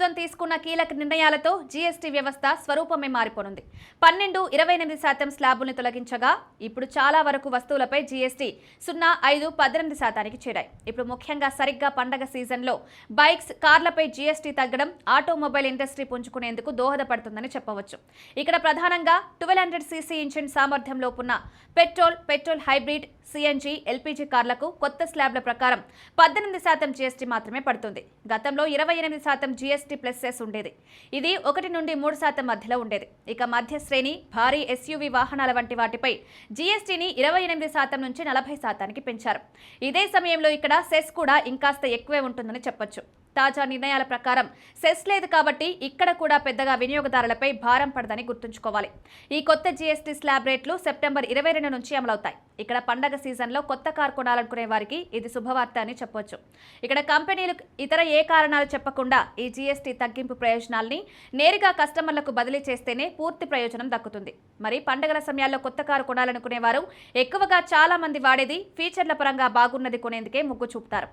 ప్రభుత్వం తీసుకున్న కీలక నిర్ణయాలతో జీఎస్టీ వ్యవస్థ స్వరూపమే మారిపోనుంది. పన్నెండు ఇరవై ఎనిమిది శాతం స్లాబుల్ని తొలగించగా ఇప్పుడు చాలా వరకు వస్తువులపై జీఎస్టీ సున్నా ఐదు పద్దెనిమిది శాతానికి చేరాయి. ఇప్పుడు ముఖ్యంగా సరిగ్గా పండగ సీజన్లో బైక్స్ కార్లపై జీఎస్టీ తగ్గడం ఆటోమొబైల్ ఇండస్ట్రీ పుంజుకునేందుకు దోహదపడుతుందని చెప్పవచ్చు. ఇక్కడ ప్రధానంగా twelve hundred CC engine సామర్థ్యంలోపున్న petrol petrol hybrid CNG LPG కార్లకు కొత్త స్లాబ్ల ప్రకారం పద్దెనిమిది శాతం జీఎస్టీ మాత్రమే పడుతుంది. గతంలో ఇరవై ఎనిమిది శాతం జీఎస్టీ ప్లస్ సెస్ ఉండేది. ఇది ఒకటి నుండి మూడు శాతం మధ్యలో ఉండేది. ఇక మధ్య శ్రేణి భారీ ఎస్యూవీ వాహనాల వంటి వాటిపై జీఎస్టీని ఇరవై ఎనిమిది శాతం నుంచి నలభై శాతానికి పెంచారు. ఇదే సమయంలో ఇక్కడ సెస్ కూడా ఇంకాస్త ఎక్కువే ఉంటుందని చెప్పొచ్చు. తాజా నిర్ణయాల ప్రకారం సెస్ లేదు కాబట్టి ఇక్కడ కూడా పెద్దగా వినియోగదారులపై భారం పడదని గుర్తుంచుకోవాలి. ఈ కొత్త జీఎస్టీ స్లాబ్ రేట్లు సెప్టెంబర్ ఇరవై రెండు నుంచి అమలవుతాయి. ఇక్కడ పండగ సీజన్లో కొత్త కార్ కొనాలనుకునే వారికి ఇది శుభవార్త అని చెప్పొచ్చు. ఇక్కడ కంపెనీలు ఇతర ఏ కారణాలు చెప్పకుండా ఈ జీఎస్టీ తగ్గింపు ప్రయోజనాల్ని నేరుగా కస్టమర్లకు బదిలీ చేస్తేనే పూర్తి ప్రయోజనం దక్కుతుంది. మరి పండగల సమయాల్లో కొత్త కారు కొనాలనుకునే వారు ఎక్కువగా చాలా మంది వాడేది ఫీచర్ల పరంగా బాగున్నది కొనేందుకే మొగ్గు చూపుతారు.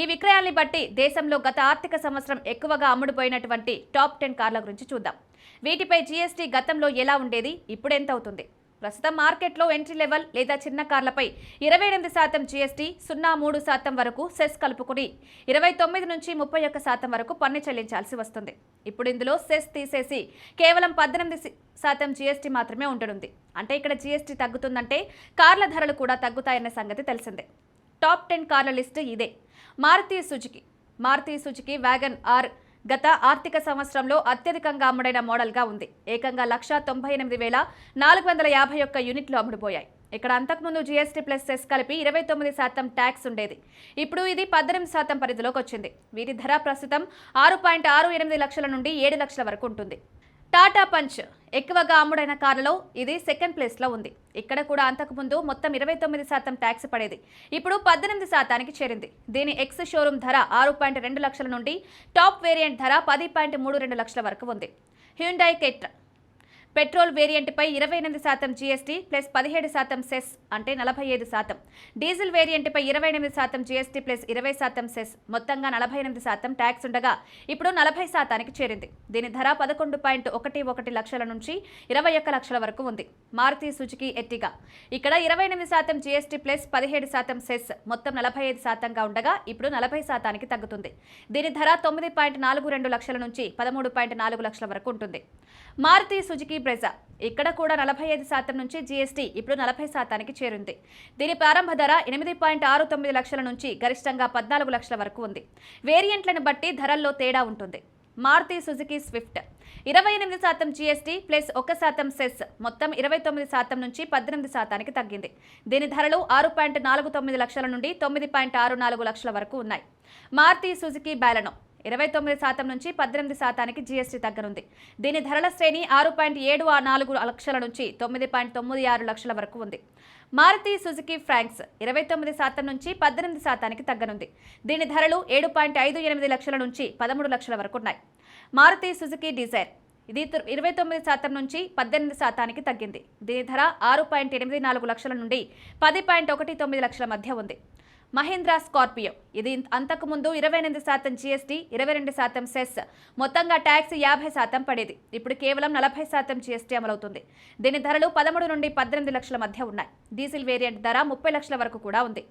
ఈ విక్రయాల్ని బట్టి దేశంలో గత ఆర్థిక సంవత్సరం ఎక్కువగా అమ్ముడుపోయినటువంటి టాప్ టెన్ కార్ల గురించి చూద్దాం. వీటిపై జీఎస్టీ గతంలో ఎలా ఉండేది? ఇప్పుడు ఎంత అవుతుంది? ప్రస్తుతం మార్కెట్లో ఎంట్రీ లెవెల్ లేదా చిన్న కార్లపై ఇరవై ఎనిమిది శాతం జీఎస్టీ సున్నా మూడు శాతం వరకు సెస్ కలుపుకుని ఇరవై తొమ్మిది నుంచి ముప్పై ఒక్క శాతం వరకు పన్ను చెల్లించాల్సి వస్తుంది. ఇప్పుడు ఇందులో సెస్ తీసేసి కేవలం పద్దెనిమిది శాతం జీఎస్టీ మాత్రమే ఉండనుంది. అంటే ఇక్కడ జీఎస్టీ తగ్గుతుందంటే కార్ల ధరలు కూడా తగ్గుతాయన్న సంగతి తెలిసిందే. టాప్ టెన్ కార్ల లిస్టు ఇదే. Maruti Suzuki Maruti Suzuki Wagon R గత ఆర్థిక సంవత్సరంలో అత్యధికంగా అమ్ముడైన మోడల్గా ఉంది. ఏకంగా లక్షా తొంభై ఎనిమిది వేల నాలుగు వందల యాభై ఒక్క యూనిట్లు అమ్ముడుపోయాయి. ఇక్కడ అంతకుముందు జీఎస్టీ ప్లస్ సెస్ కలిపి ఇరవై తొమ్మిది శాతం ట్యాక్స్ ఉండేది. ఇప్పుడు ఇది పద్దెనిమిది శాతం పరిధిలోకి వచ్చింది. వీటి ధర ప్రస్తుతం ఆరు పాయింట్ ఆరు ఎనిమిది లక్షల నుండి ఏడు లక్షల వరకు ఉంటుంది. టాటా పంచ్ ఎక్కువగా అమ్ముడైన కార్లలో ఇది సెకండ్ ప్లేస్లో ఉంది. ఇక్కడ కూడా అంతకుముందు మొత్తం ఇరవై తొమ్మిది శాతం ట్యాక్స్ పడేది. ఇప్పుడు పద్దెనిమిది శాతానికి చేరింది. దీని ఎక్స్ షోరూమ్ ధర ఆరు పాయింట్ రెండు లక్షల నుండి టాప్ వేరియంట్ ధర పది పాయింట్ మూడు రెండు లక్షల వరకు ఉంది. హ్యూండాయ్ కెట్రా పెట్రోల్ వేరియంట్పై ఇరవై ఎనిమిది శాతం జీఎస్టీ ప్లస్ పదిహేడు శాతం సెస్ అంటే నలభై ఐదు శాతం. డీజిల్ వేరియంట్పై ఇరవై ఎనిమిది శాతం జీఎస్టీ ప్లస్ ఇరవై శాతం సెస్. మొత్తంగా నలభై ఎనిమిది శాతం ట్యాక్స్ ఉండగా ఇప్పుడు నలభై శాతానికి చేరింది. దీని ధర పదకొండు పాయింట్ ఒకటి ఒకటి లక్షల నుంచి ఇరవై ఒక్క లక్షల వరకు ఉంది. Maruti Suzuki Ertiga. ఇక్కడ ఇరవై ఎనిమిది శాతం జీఎస్టీ ప్లస్ పదిహేడు శాతం సెస్. మొత్తం నలభై ఐదు శాతంగా ఉండగా ఇప్పుడు నలభై శాతానికి తగ్గుతుంది. దీని ధర తొమ్మిది పాయింట్ నాలుగు రెండు లక్షల నుంచి పదమూడు పాయింట్ నాలుగు లక్షల వరకు ఉంటుంది. మారుతి సుజుకి ప్రజ. ఇక్కడ కూడా నలభై ఐదు శాతం నుంచి జీఎస్టీ ఇప్పుడు నలభై శాతానికి చేరింది. దీని ప్రారంభ ధర ఎనిమిది పాయింట్ ఆరు తొమ్మిది లక్షల నుంచి గరిష్టంగా పద్నాలుగు లక్షల వరకు ఉంది. వేరియంట్లను బట్టి ధరల్లో తేడా ఉంటుంది. Maruti Suzuki Swift. ఇరవై ఎనిమిది శాతం జీఎస్టీ ప్లస్ ఒక శాతం సెస్. మొత్తం ఇరవై తొమ్మిది శాతం నుంచి పద్దెనిమిది శాతానికి తగ్గింది. దీని ధరలు ఆరు పాయింట్ నాలుగు తొమ్మిది లక్షల నుండి తొమ్మిది పాయింట్ ఆరు నాలుగు లక్షల వరకు ఉన్నాయి. Maruti Suzuki Baleno. ఇరవై తొమ్మిది శాతం నుంచి పద్దెనిమిది శాతానికి జీఎస్టీ తగ్గనుంది. దీని ధరల శ్రేణి ఆరు పాయింట్ ఏడు ఆ నాలుగు లక్షల నుంచి తొమ్మిది పాయింట్ తొమ్మిది ఆరు లక్షల వరకు ఉంది. మారుతి సుజుకి ఫ్రాంక్స్ ఇరవై తొమ్మిది శాతం నుంచి పద్దెనిమిది శాతానికి తగ్గనుంది. దీని ధరలు ఏడు పాయింట్ ఐదు ఎనిమిది లక్షల నుంచి పదమూడు లక్షల వరకు ఉన్నాయి. మారుతి సుజుకి డిజైర్ ఇది ఇరవై తొమ్మిది శాతం నుంచి పద్దెనిమిది శాతానికి తగ్గింది. దీని ధర ఆరు పాయింట్ ఎనిమిది నాలుగు లక్షల నుండి పది పాయింట్ ఒకటి తొమ్మిది లక్షల మధ్య ఉంది. మహీంద్రా స్కార్పియో. ఇది అంతకుముందు ఇరవై ఎనిమిది శాతం జీఎస్టీ ఇరవై రెండు శాతం సెస్. మొత్తంగా ట్యాక్స్ యాభై శాతం పడేది. ఇప్పుడు కేవలం నలభై శాతం జీఎస్టీ అమలవుతుంది. దీని ధరలు పదమూడు నుండి పద్దెనిమిది లక్షల మధ్య ఉన్నాయి. డీజిల్ వేరియంట్ ధర ముప్పై లక్షల వరకు కూడా ఉంది.